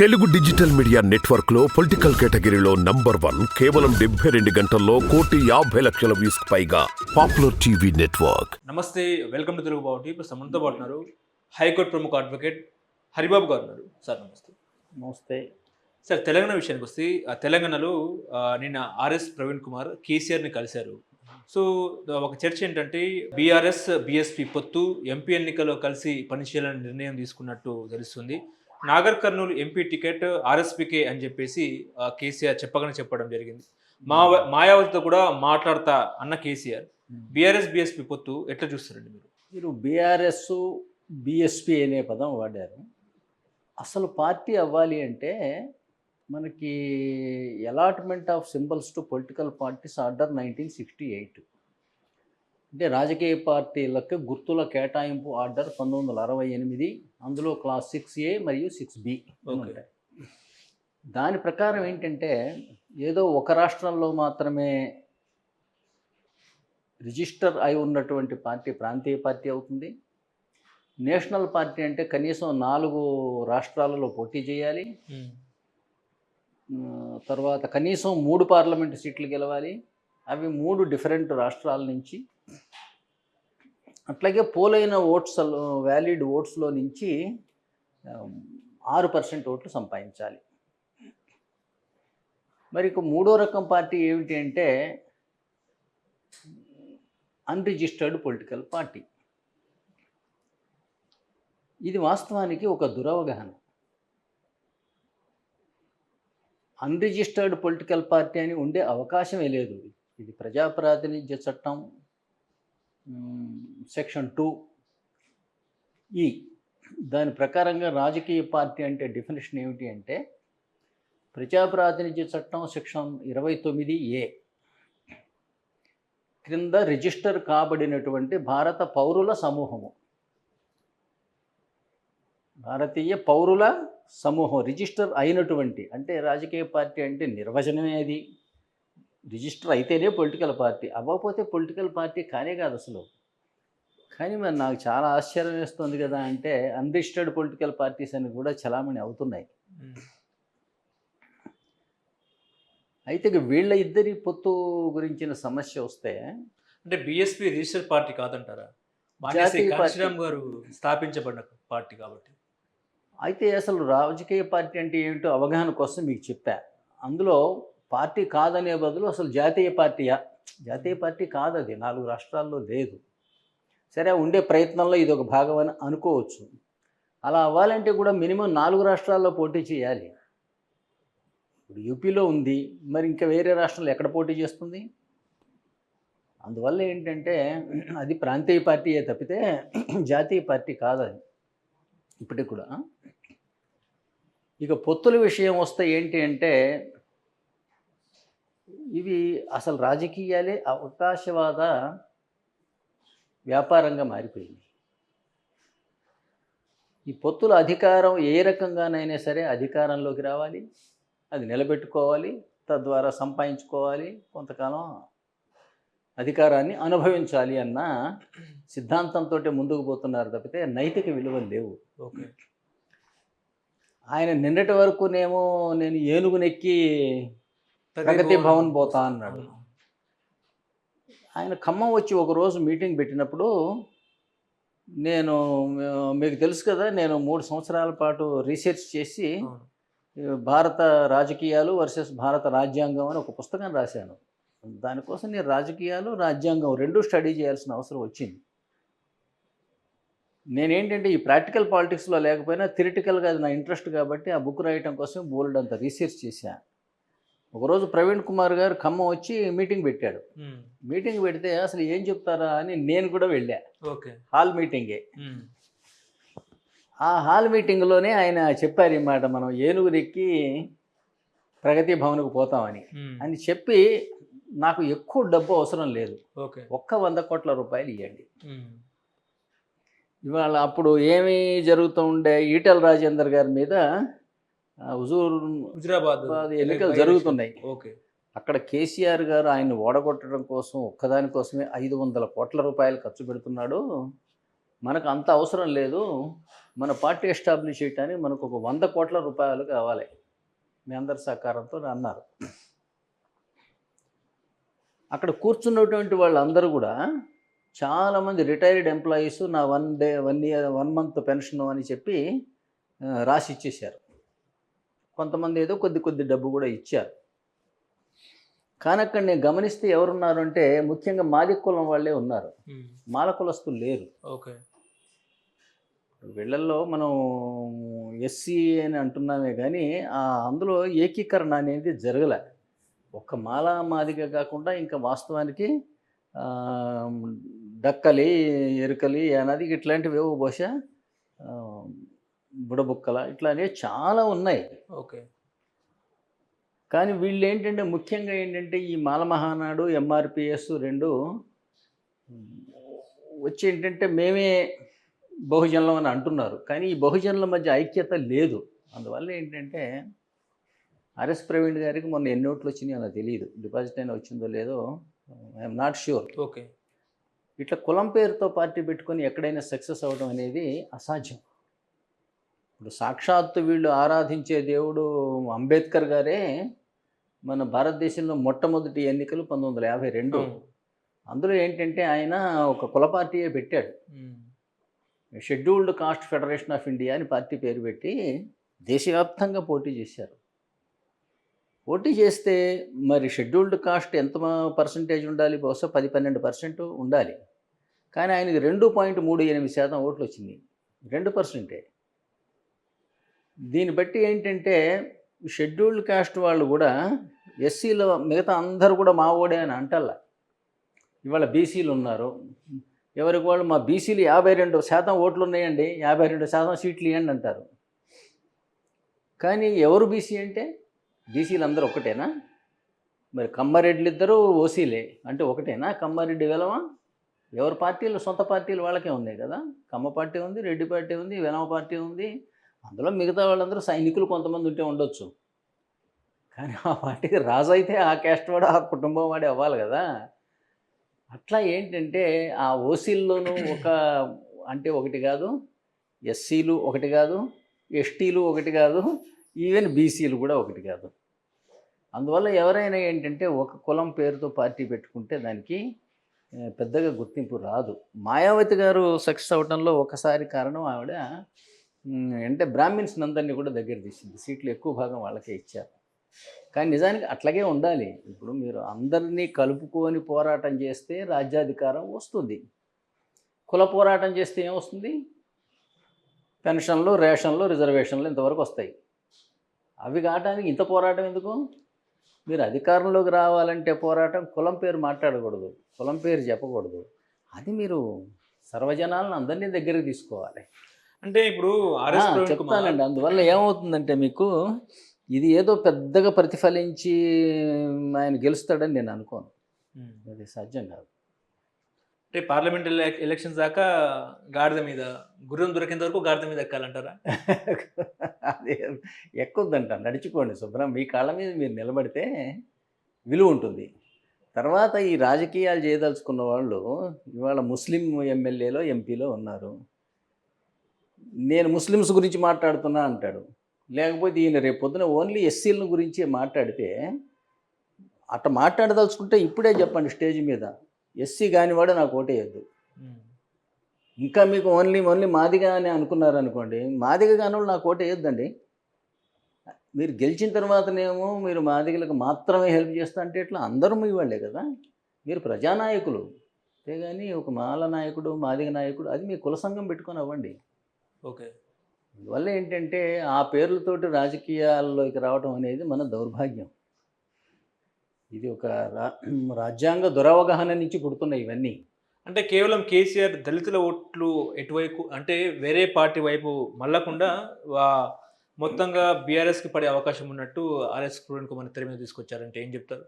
Telugu digital media నెట్వర్క్లో political కేటగిరీలో number one కేవలం డెబ్బై రెండు గంటల్లో కోటి యాభై లక్షల వ్యూస్ పైగా పాపులర్ టీవీ నెట్వర్క్. నమస్తే వెల్కమ్ టు తెలుగు బావుటి. ఇప్పుడు మనతో పాటు ఉన్నారు. హైకోర్టు ప్రముఖ అడ్వకేట్ హరిబాబు గారు ఉన్నారు. సార్ నమస్తే. నమస్తే. సార్ తెలంగాణ విషయానికి వస్తే తెలంగాణలో నిన్న ఆర్ఎస్ ప్రవీణ్ కుమార్ కేసీఆర్ని కలిశారు. సో ఒక చర్చ ఏంటంటే బీఆర్ఎస్ బీఎస్పీ పొత్తు ఎంపీ ఎన్నికల్లో కలిసి పనిచేయాలని నిర్ణయం తీసుకున్నట్టు తెలుస్తుంది. నాగర్ కర్నూలు ఎంపీ టికెట్ ఆర్ఎస్పీకే అని చెప్పేసి కేసీఆర్ చెప్పగానే చెప్పడం జరిగింది. మా మాయావతితో కూడా మాట్లాడతా అన్న కేసీఆర్. బీఆర్ఎస్ బీఎస్పీ పొత్తు ఎట్లా చూస్తారండి మీరు? మీరు బీఆర్ఎస్ బిఎస్పి అనే పదం వాడారు. అసలు పార్టీ అవ్వాలి అంటే మనకి allotment of symbols to political parties order nineteen sixty eight. అంటే రాజకీయ పార్టీలకు గుర్తుల కేటాయింపు ఆర్డర్ పంతొమ్మిది వందల అరవై ఎనిమిది అందులో క్లాస్ సిక్స్ ఏ మరియు సిక్స్ బి. ఉంటాయి. దాని ప్రకారం ఏంటంటే ఏదో ఒక రాష్ట్రంలో మాత్రమే రిజిస్టర్ అయి ఉన్నటువంటి పార్టీ ప్రాంతీయ పార్టీ అవుతుంది. నేషనల్ పార్టీ అంటే కనీసం నాలుగు రాష్ట్రాలలో పోటీ చేయాలి. తర్వాత కనీసం మూడు పార్లమెంటు సీట్లు గెలవాలి. అవి మూడు డిఫరెంట్ రాష్ట్రాల నుంచి అట్లాగే పోలైన ఓట్స్ వ్యాలిడ్ ఓట్స్లో నుంచి ఆరు పర్సెంట్ ఓట్లు సంపాదించాలి. మరి ఇక మూడో రకం పార్టీ ఏమిటి అంటే అన్రిజిస్టర్డ్ పొలిటికల్ పార్టీ ఇది వాస్తవానికి ఒక దురవగాహన. అన్రిజిస్టర్డ్ పొలిటికల్ పార్టీ అని ఉండే అవకాశమే లేదు. ఇది ప్రజాప్రాతినిధ్య చట్టం సెక్షన్ టూ. ఈ దాని ప్రకారంగా రాజకీయ పార్టీ అంటే డెఫినేషన్ ఏమిటి అంటే ప్రజాప్రాతినిధ్య చట్టం సెక్షన్ ఇరవై తొమ్మిది ఏ క్రింద రిజిస్టర్ కాబడినటువంటి భారత పౌరుల సమూహము. భారతీయ పౌరుల సమూహం రిజిస్టర్ అయినటువంటి అంటే రాజకీయ పార్టీ అంటే నిర్వచనమే అది. రిజిస్టర్ అయితేనే పొలిటికల్ పార్టీ. అవ్వకపోతే పొలిటికల్ పార్టీ కానే కాదు అసలు. కానీ మరి నాకు చాలా ఆశ్చర్యం వేస్తుంది కదా అంటే అన్రిజిస్టర్డ్ పొలిటికల్ పార్టీస్ అని కూడా చలామణి అవుతున్నాయి. అయితే వీళ్ళ ఇద్దరి పొత్తు గురించిన సమస్య వస్తే అంటే బీఎస్పీ రిజిస్టర్ పార్టీ కాదంటారా. కాంశీరామ్ గారు స్థాపించబడిన పార్టీ కాబట్టి. అయితే అసలు రాజకీయ పార్టీ అంటే ఏమిటో అవగాహన కోసం మీకు చెప్పా. అందులో పార్టీ కాదనే బదులు అసలు జాతీయ పార్టీయా? జాతీయ పార్టీ కాదు అది నాలుగు రాష్ట్రాల్లో లేదు. సరే ఉండే ప్రయత్నంలో ఇది ఒక భాగం అని అనుకోవచ్చు. అలా అవ్వాలంటే కూడా మినిమం నాలుగు రాష్ట్రాల్లో పోటీ చేయాలి. ఇప్పుడు యూపీలో ఉంది. మరి ఇంకా వేరే రాష్ట్రంలో ఎక్కడ పోటీ చేస్తుంది? అందువల్ల ఏంటంటే అది ప్రాంతీయ పార్టీయే తప్పితే జాతీయ పార్టీ కాదు అది ఇప్పటికి కూడా. ఇక పొత్తుల విషయం వస్తే ఏంటి అంటే ఇవి అసలు రాజకీయాలే అవకాశవాద వ్యాపారంగా మారిపోయింది. ఈ పొత్తుల అధికారం ఏ రకంగానైనా సరే అధికారంలోకి రావాలి అది నిలబెట్టుకోవాలి తద్వారా సంపాదించుకోవాలి కొంతకాలం అధికారాన్ని అనుభవించాలి అన్న సిద్ధాంతంతో ముందుకు పోతున్నారు తప్పితే నైతిక విలువలు లేవు. ఓకే. ఆయన నిన్నటి వరకునేమో నేను ఏనుగునెక్కి ప్రగతి భవన్ పోతా అన్నాడు. ఆయన ఖమ్మం వచ్చి ఒకరోజు మీటింగ్ పెట్టినప్పుడు నేను మీకు తెలుసు కదా నేను మూడు సంవత్సరాల పాటు రీసెర్చ్ చేసి భారత రాజకీయాలు వర్సెస్ భారత రాజ్యాంగం అని ఒక పుస్తకం రాశాను. దానికోసం నేను రాజకీయాలు రాజ్యాంగం రెండు స్టడీ చేయాల్సిన అవసరం వచ్చింది. నేనేంటంటే ఈ ప్రాక్టికల్ పాలిటిక్స్లో లేకపోయినా థిరిటికల్గా అది నా ఇంట్రెస్ట్ కాబట్టి ఆ బుక్ రాయటం కోసం బోల్డ్ అంత రీసెర్చ్ చేశా. ఒకరోజు ప్రవీణ్ కుమార్ గారు ఖమ్మం వచ్చి మీటింగ్ పెట్టాడు. మీటింగ్ పెడితే అసలు ఏం చెప్తారా అని నేను కూడా వెళ్ళా. ఓకే. హాల్ మీటింగే. ఆ హాల్ మీటింగ్లోనే ఆయన చెప్పారు ఈ మాట మనం ఏనుగురెక్కి ప్రగతి భవన్కు పోతామని. అని చెప్పి నాకు ఎక్కువ డబ్బు అవసరం లేదు. ఒక్క వంద కోట్ల రూపాయలు ఇవ్వండి ఇవాళ అప్పుడు ఏమి జరుగుతూ ఉండే ఈటెల రాజేందర్ గారి మీద హుజూర్ హుజరాబాద్ ఎన్నికలు జరుగుతున్నాయి. ఓకే. అక్కడ కేసీఆర్ గారు ఆయన్ని ఓడగొట్టడం కోసం ఒక్కదాని కోసమే ఐదు వందల కోట్ల రూపాయలు ఖర్చు పెడుతున్నాడు. మనకు అంత అవసరం లేదు. మన పార్టీ ఎస్టాబ్లిష్ చేయడానికి మనకు ఒక వంద కోట్ల రూపాయలు కావాలి. మీ అందరి సహకారంతో అన్నారు. అక్కడ కూర్చున్నటువంటి వాళ్ళందరూ కూడా చాలామంది రిటైర్డ్ ఎంప్లాయీస్ నా one day one year one month pension అని చెప్పి రాసి ఇచ్చేశారు. కొంతమంది ఏదో కొద్ది కొద్ది డబ్బు కూడా ఇచ్చారు. కానీ అక్కడ నేను గమనిస్తే ఎవరున్నారు అంటే ముఖ్యంగా మాది కులం వాళ్ళే ఉన్నారు. మాల కులస్తులు లేరు. ఓకే. వీళ్ళల్లో మనం ఎస్సీ అని అంటున్నామే కానీ ఆ అందులో ఏకీకరణ అనేది జరగలే. ఒక్క మాల మాదిగా కాకుండా ఇంకా వాస్తవానికి డక్కలి ఎరుకలి అనేది ఇట్లాంటివి ఏవో బహుశా బుడబుక్కల ఇట్లానే చాలా ఉన్నాయి. ఓకే. కానీ వీళ్ళు ఏంటంటే ముఖ్యంగా ఏంటంటే ఈ మాల మహానాడు ఎంఆర్పిఎస్ రెండు వచ్చి ఏంటంటే మేమే బహుజనులం అని అంటున్నారు. కానీ ఈ బహుజనుల మధ్య ఐక్యత లేదు. అందువల్ల ఏంటంటే ఆర్ఎస్ ప్రవీణ్ గారికి మొన్న ఎన్ని ఓట్లు వచ్చినాయో నాకు తెలియదు డిపాజిట్ అయినా వచ్చిందో లేదో ఐఎమ్ నాట్ ష్యూర్. ఓకే. ఇట్లా కులం పేరుతో పార్టీ పెట్టుకొని ఎక్కడైనా సక్సెస్ అవ్వడం అనేది అసాధ్యం. ఇప్పుడు సాక్షాత్తు వీళ్ళు ఆరాధించే దేవుడు అంబేద్కర్ గారే మన భారతదేశంలో మొట్టమొదటి ఎన్నికలు పంతొమ్మిది వందల యాభై రెండు. అందులో ఏంటంటే ఆయన ఒక కుల పార్టీయే పెట్టాడు. Scheduled Caste Federation of India అని పార్టీ పేరు పెట్టి దేశవ్యాప్తంగా పోటీ చేశారు. పోటీ చేస్తే మరి షెడ్యూల్డ్ కాస్ట్ ఎంత పర్సంటేజ్ ఉండాలి? బహుశా పది పన్నెండు పర్సెంట్ ఉండాలి. కానీ ఆయనకి రెండు పాయింట్ మూడు ఎనిమిది శాతం ఓట్లు వచ్చింది. రెండు పర్సెంటే. దీన్ని బట్టి ఏంటంటే షెడ్యూల్డ్ కాస్ట్ వాళ్ళు కూడా ఎస్సీలో మిగతా అందరూ కూడా మా ఓడే అని అంటల్లా. ఇవాళ బీసీలు ఉన్నారు. ఎవరికి వాళ్ళు మా బీసీలు యాభై రెండు శాతం ఓట్లు ఉన్నాయండి. యాభై రెండు శాతం సీట్లు ఇవ్వండి అంటారు. కానీ ఎవరు బీసీ అంటే? బీసీలు అందరూ ఒకటేనా? మరి కమ్మారెడ్డిలు ఇద్దరు ఓసీలే. అంటే ఒకటేనా? కమ్మారెడ్డి వెలమా ఎవరి పార్టీలు? సొంత పార్టీలు వాళ్ళకే ఉన్నాయి కదా. కమ్మ పార్టీ ఉంది రెడ్డి పార్టీ ఉంది వెలమ పార్టీ ఉంది. అందులో మిగతా వాళ్ళందరూ సైనికులు కొంతమంది ఉంటే ఉండొచ్చు. కానీ ఆ పార్టీకి రాజు అయితే ఆ క్యాస్ట్ వాడు ఆ కుటుంబం వాడే అవ్వాలి కదా. అట్లా ఏంటంటే ఆ ఓసీల్లోనూ ఒక అంటే ఒకటి కాదు ఎస్సీలు ఒకటి కాదు ఎస్టీలు ఒకటి కాదు ఈవెన్ బీసీలు కూడా ఒకటి కాదు. అందువల్ల ఎవరైనా ఏంటంటే ఒక కులం పేరుతో పార్టీ పెట్టుకుంటే దానికి పెద్దగా గుర్తింపు రాదు. మాయావతి గారు సక్సెస్ అవడంలో ఒకసారి కారణం ఆవిడ అంటే బ్రాహ్మిన్స్ అందరినీ కూడా దగ్గర తీసింది. సీట్లు ఎక్కువ భాగం వాళ్ళకే ఇచ్చారు. కానీ నిజానికి అట్లాగే ఉండాలి. ఇప్పుడు మీరు అందరినీ కలుపుకొని పోరాటం చేస్తే రాజ్యాధికారం వస్తుంది. కుల పోరాటం చేస్తే ఏమొస్తుంది పెన్షన్లు రేషన్లు రిజర్వేషన్లు ఇంతవరకు వస్తాయి. అవి కావడానికి ఇంత పోరాటం ఎందుకు? మీరు అధికారంలోకి రావాలంటే పోరాటం కులం పేరు మాట్లాడకూడదు. కులం పేరు చెప్పకూడదు. అది మీరు సర్వజనాలను అందరినీ దగ్గరికి తీసుకోవాలి. అంటే ఇప్పుడు చెప్తానండి. అందువల్ల ఏమవుతుందంటే మీకు ఇది ఏదో పెద్దగా ప్రతిఫలించి ఆయన గెలుస్తాడని నేను అనుకోను. అది సాధ్యం కాదు. అంటే పార్లమెంట్ ఎల- ఎలక్షన్స్ దాకా గాడిద మీద గుర్రం దొరికేంత వరకు గాడిద మీద ఎక్కాలంటారా? అది ఎక్కొద్దంట నడిచిపోండి శుభ్రం. మీ కాళ్ళ మీద మీరు నిలబడితే విలువ ఉంటుంది. తర్వాత ఈ రాజకీయాలు చేయదలుచుకున్న వాళ్ళు ఇవాళ ముస్లిం ఎమ్మెల్యేలో ఎంపీలో ఉన్నారు. నేను ముస్లిమ్స్ గురించి మాట్లాడుతున్నా అంటాడు. లేకపోతే ఈయన రేపు పొద్దున ఓన్లీ ఎస్సీల గురించే మాట్లాడితే అట్ట మాట్లాడదలుచుకుంటే ఇప్పుడే చెప్పండి స్టేజ్ మీద. ఎస్సీ కానివాడు నాకు ఓటేయద్దు. ఇంకా మీకు ఓన్లీ ఓన్లీ మాదిగా అని అనుకున్నారు అనుకోండి మాదిగ కానోళ్ళు నాకు ఓటు వేయొద్దండి మీరు గెలిచిన తర్వాతనేమో మీరు మాదిగలకు మాత్రమే హెల్ప్ చేస్తా అంటే ఇట్లా అందరూ మీ వాళ్ళే కదా. మీరు ప్రజానాయకులు. అంతేగాని ఒక మాల నాయకుడు మాదిగ నాయకుడు అది మీ కుల సంఘం పెట్టుకొని అవ్వండి. ఓకే. అందువల్ల ఏంటంటే ఆ పేర్లతోటి రాజకీయాల్లోకి రావడం అనేది మన దౌర్భాగ్యం. ఇది ఒక రాజ్యాంగ దురవగాహన నుంచి పుడుతున్నాయి ఇవన్నీ. అంటే కేవలం కేసీఆర్ దళితుల ఓట్లు ఎటువైపు అంటే వేరే పార్టీ వైపు మళ్ళకుండా మొత్తంగా బీఆర్ఎస్కి పడే అవకాశం ఉన్నట్టు ఆర్ఎస్ ప్రవీణ్ కుమార్ తెర మీద తీసుకొచ్చారంటే ఏం చెప్తారు?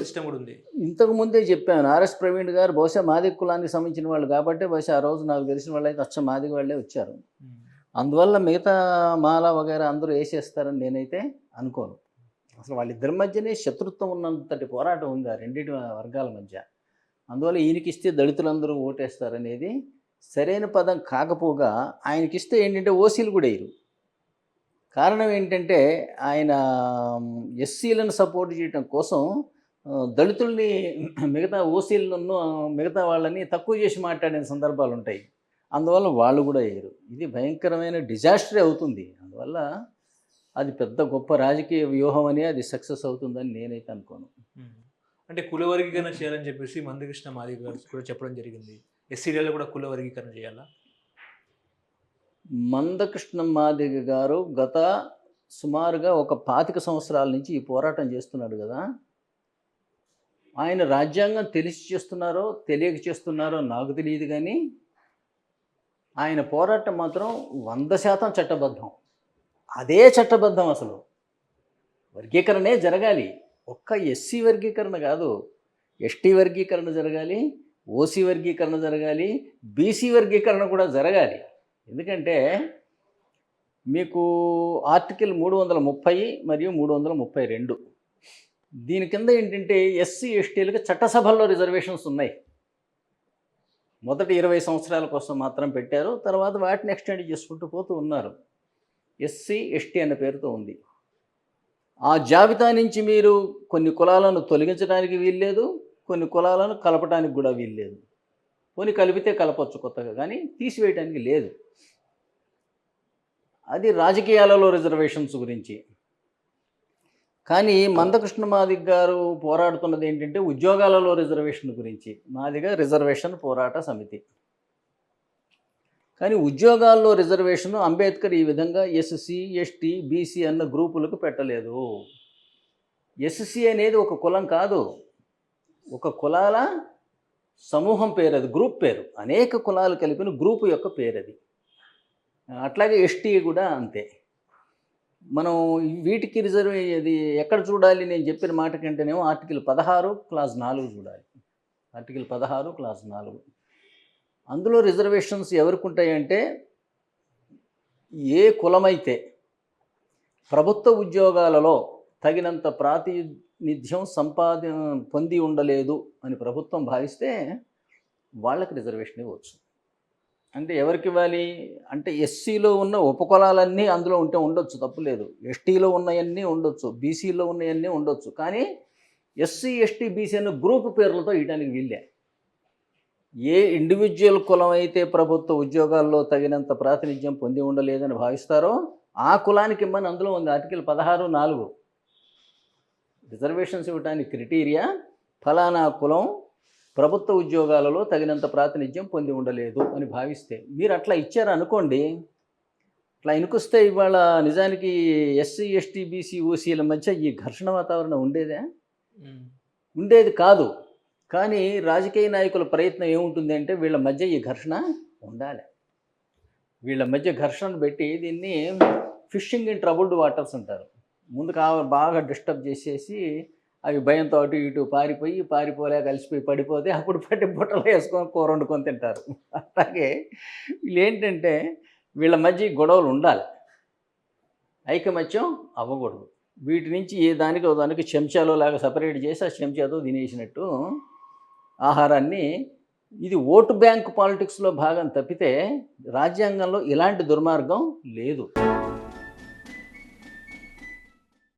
సిస్టమ్ కూడా ఉంది. ఇంతకు ముందే చెప్పాను ఆర్ఎస్ ప్రవీణ్ గారు బహుశా మాదిగ కులానికి సంబంధించిన వాళ్ళు కాబట్టి బహుశా ఆ రోజు నాకు తెలిసిన వాళ్ళు అయితే అచ్చ మాదిగ వాళ్ళే వచ్చారు. అందువల్ల మిగతా మాల వగైరా అందరూ వేసేస్తారని నేనైతే అనుకోను. అసలు వాళ్ళిద్దరి మధ్యనే శత్రుత్వం ఉన్నంతటి పోరాటం ఉంది ఆ రెండింటి వర్గాల మధ్య. అందువల్ల ఈయనకి ఇస్తే దళితులందరూ ఓటేస్తారనేది సరైన పదం కాకపోగా ఆయనకిస్తే ఏంటంటే ఓసీలు కూడా వేయరు. కారణం ఏంటంటే ఆయన ఎస్సీలను సపోర్ట్ చేయడం కోసం దళితుల్ని మిగతా ఓసీలను మిగతా వాళ్ళని తక్కువ చేసి మాట్లాడిన సందర్భాలు ఉంటాయి. అందువల్ల వాళ్ళు కూడా వేయరు ఇది భయంకరమైన డిజాస్టరే అవుతుంది. అందువల్ల అది పెద్ద గొప్ప రాజకీయ వ్యూహం అని అది సక్సెస్ అవుతుందని నేనైతే అనుకోను. అంటే కుల వర్గీకరణ చేయాలని చెప్పేసి మందకృష్ణ మాదిగ గారు కూడా చెప్పడం జరిగింది. ఎస్సీలలో కూడా కుల వర్గీకరణ చేయాలా? మందకృష్ణ మాదిగ గారు గత సుమారుగా ఒక పాతిక సంవత్సరాల నుంచి ఈ పోరాటం చేస్తున్నాడు కదా. ఆయన రాజ్యాంగం తెలిసి చేస్తున్నారో తెలియక చేస్తున్నారో నాకు తెలియదు కానీ ఆయన పోరాటం మాత్రం వంద శాతం చట్టబద్ధం. అదే చట్టబద్ధం అసలు. వర్గీకరణే జరగాలి. ఒక్క ఎస్సీ వర్గీకరణ కాదు. ఎస్టీ వర్గీకరణ జరగాలి. ఓసీ వర్గీకరణ జరగాలి. బీసీ వర్గీకరణ కూడా జరగాలి. ఎందుకంటే మీకు ఆర్టికల్ మూడు వందల ముప్పై మరియు మూడు వందల ముప్పై రెండు. దీని కింద ఏంటంటే ఎస్సీ ఎస్టీలకు చట్టసభల్లో రిజర్వేషన్స్ ఉన్నాయి. మొదటి ఇరవై సంవత్సరాల కోసం మాత్రం పెట్టారు. తర్వాత వాటిని ఎక్స్టెండ్ చేసుకుంటూ పోతూ ఉన్నారు. ఎస్సీ ఎస్టీ అనే పేరుతో ఉంది. ఆ జాబితా నుంచి మీరు కొన్ని కులాలను తొలగించడానికి వీల్లేదు. కొన్ని కులాలను కలపడానికి కూడా వీల్లేదు. పోనీ కలిపితే కలపచ్చు కొత్తగా కానీ తీసివేయడానికి లేదు. అది రాజకీయాలలో రిజర్వేషన్స్ గురించి. కానీ మందకృష్ణ మాదిగ్ గారు పోరాడుతున్నది ఏంటంటే ఉద్యోగాలలో రిజర్వేషన్ గురించి. మాదిగా రిజర్వేషన్ పోరాట సమితి. కానీ ఉద్యోగాల్లో రిజర్వేషన్ అంబేద్కర్ ఈ విధంగా ఎస్సీ ఎస్టీ బీసీ అన్న గ్రూపులకు పెట్టలేదు. ఎస్సీ అనేది ఒక కులం కాదు. ఒక కులాల సమూహం పేరు అది గ్రూప్ పేరు. అనేక కులాలు కలిపిన గ్రూప్ యొక్క పేరు అది. అట్లాగే ఎస్టీ కూడా అంతే. మనం వీటికి రిజర్వ్ అది ఎక్కడ చూడాలి? నేను చెప్పిన మాట కంటేనేమో ఆర్టికల్ పదహారు క్లాస్ నాలుగు చూడాలి. ఆర్టికల్ పదహారు క్లాస్ నాలుగు. అందులో రిజర్వేషన్స్ ఎవరికి ఉంటాయంటే ఏ కులమైతే ప్రభుత్వ ఉద్యోగాలలో తగినంత ప్రాతి ప్రాతినిధ్యం సంపాద పొంది ఉండలేదు అని ప్రభుత్వం భావిస్తే వాళ్ళకి రిజర్వేషన్ ఇవ్వచ్చు. అంటే ఎవరికి ఇవ్వాలి? అంటే ఎస్సీలో ఉన్న ఉపకులాలన్నీ అందులో ఉంటే ఉండొచ్చు తప్పులేదు ఎస్టీలో ఉన్నవన్నీ ఉండొచ్చు బీసీలో ఉన్నవన్నీ ఉండొచ్చు. కానీ ఎస్సీ ఎస్టీ బీసీ అనే గ్రూప్ పేర్లతో ఇవ్వడానికి వీళ్ళే ఏ ఇండివిజువల్ కులం అయితే ప్రభుత్వ ఉద్యోగాల్లో తగినంత ప్రాతినిధ్యం పొంది ఉండలేదని భావిస్తారో ఆ కులానికి ఇమ్మని అందులో ఉంది. ఆర్టికల్ పదహారు నాలుగు. రిజర్వేషన్స్ ఇవ్వడానికి క్రిటీరియా? ఫలానా కులం ప్రభుత్వ ఉద్యోగాలలో తగినంత ప్రాతినిధ్యం పొంది ఉండలేదు అని భావిస్తే. మీరు అట్లా ఇచ్చారు అనుకోండి అట్లా ఇనుకొస్తే ఇవాళ నిజానికి ఎస్సీ ఎస్టీ బీసీ ఓసీల మధ్య ఈ ఘర్షణ వాతావరణం ఉండేదే. ఉండేది కాదు. కానీ రాజకీయ నాయకుల ప్రయత్నం ఏముంటుంది అంటే వీళ్ళ మధ్య ఈ ఘర్షణ ఉండాలి. వీళ్ళ మధ్య ఘర్షణ పెట్టి దీన్ని ఫిషింగ్ ఇన్ ట్రబుల్డ్ వాటర్స్ అంటారు. ముందు కావాలి బాగా డిస్టర్బ్ చేసేసి అవి భయంతో అటు ఇటు పారిపోయి పారిపోలే కలిసిపోయి పడిపోతే అప్పుడు పట్టి బుట్టలు వేసుకొని కూర వండుకొని తింటారు. అలాగే వీళ్ళు ఏంటంటే వీళ్ళ మధ్య గొడవలు ఉండాలి. ఐకమత్యం అవ్వకూడదు. వీటి నుంచి ఏ దానికి దానికి చెంచాలో లాగా సపరేట్ చేసి ఆ చెంచాతో తినేసినట్టు ఆహారాన్ని ఇది ఓటు బ్యాంక్ పాలిటిక్స్లో భాగం తప్పితే రాజ్యాంగంలో ఇలాంటి దుర్మార్గం లేదు.